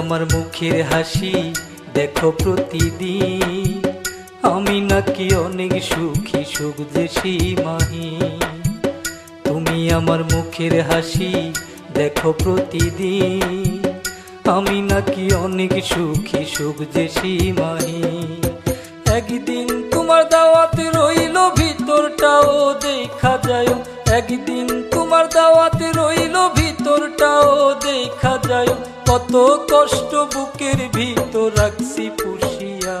আমার মুখের হাসি, দেখো প্রতিদিন। আমি নাকি অনেক সুখী, সুখ দেশি মাহি। তুমি আমার মুখের হাসি, দেখো প্রতিদিন। আমি নাকি অনেক সুখী, সুখ যে সীমাহি একদিন তোমার দাওয়াতে রইল, ভিতরটাও দেখা যায়। একদিন তোমার দাওয়াতে রইল, ভিতরটাও দেখা যায়। কত কষ্ট বুকের ভিতর রাখছি পুষিয়া।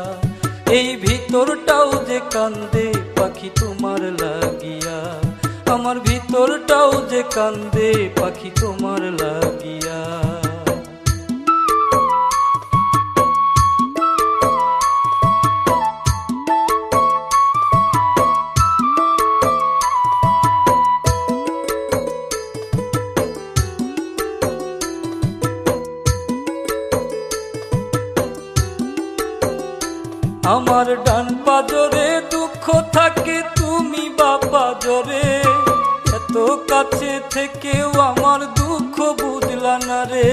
এই ভিতরটাও যে কান্দে পাখি তোমার লাগিয়া। আমার ভিতরটাও যে কান্দে পাখি তোমার লাগিয়া। আমার ডান পাজরে দুঃখ থাকে, তুমি বাবা জরে এত কাছে থেকেও আমার দুঃখ বুঝলা না রে।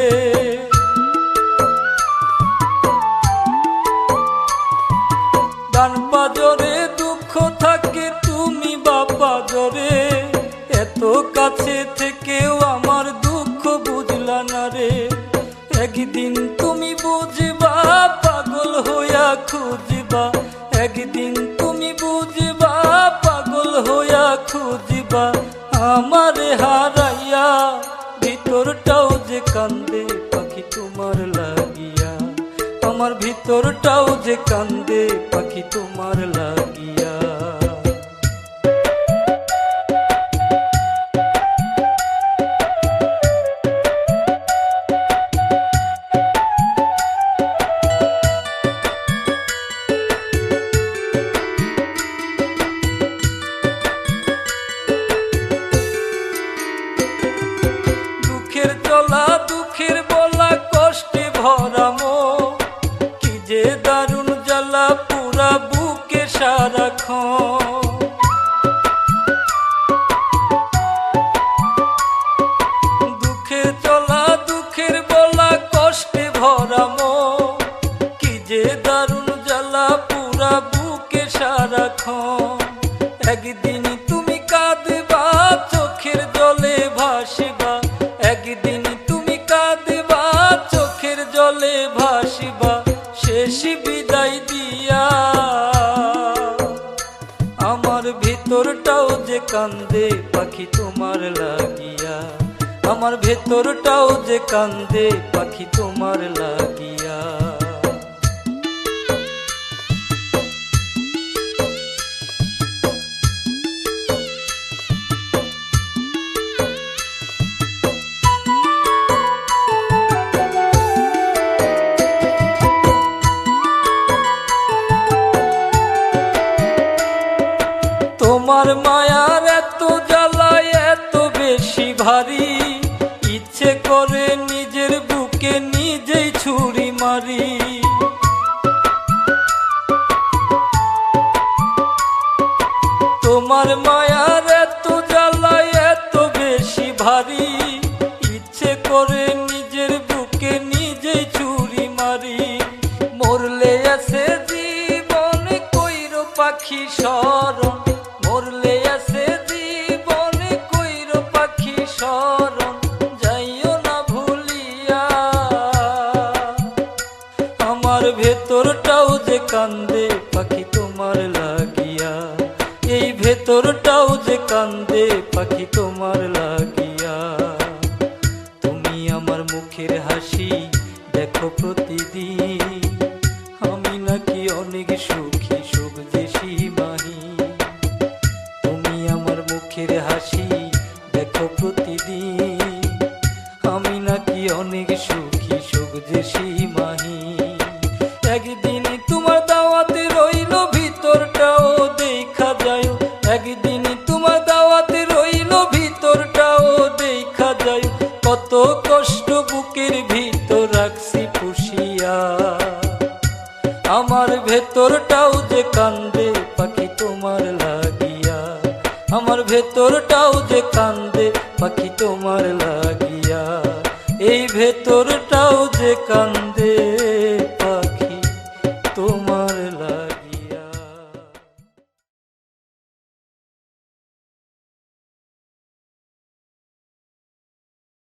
ডান পাজরে দুঃখ থাকে, তুমি বাবা জরে এত কাছে থেকেও আমার দুঃখ বুঝলা না রে। একদিন তুমি বুঝবা, পাগল হইয়া খুঁজবা হইয়া খুঁজিবা, আমারে হারাইয়া। ভিতরটাও যে কান্দে পাখি তোমার লাগিয়া। আমার ভিতরটাও যে কান্দে পাখি তোমার লাগিয়া। বুকে সারাক্ষণ দুঃখের চলা দুঃখের বলা কষ্টে ভরামো কি যে দারুণ জ্বালা পুরা বুকে সারাক্ষণ। একদিন ভেতরটাও যে কান্দে পাখি তোমার লাগিয়া। আমার ভেতরটাও যে কান্দে পাখি তোমার লাগিয়া। মায়ার এত জ্বালায় এত বেশি ভারী। ইচ্ছে করে নিজের বুকে নিজেই ছুরি মারি। তোমার মায়ার এত জ্বালায় এত বেশি ভারী। ইচ্ছে করে নিজের বুকে নিজেই ছুরি মারি। মরলে আছে জীবন কইর পাখি স্মরণ কান্দে পাখি তোমার লাগিয়া। এই ভেতরটাও যে কান্দে পাখি তোমার লাগিয়া। তুমি আমার মুখের হাসি দেখো প্রতিদিন। আমি নাকি অনেক সুখী, সুখ যে সীমাহি তুমি আমার মুখের হাসি দেখো প্রতিদিন। আমি নাকি অনেক সুখী, সুখ যে সীমাহি একদিন ভেতরটাও যে কান্দে পাখি তোমার লাগিয়া এই ভেতরটাও যে কান্দে।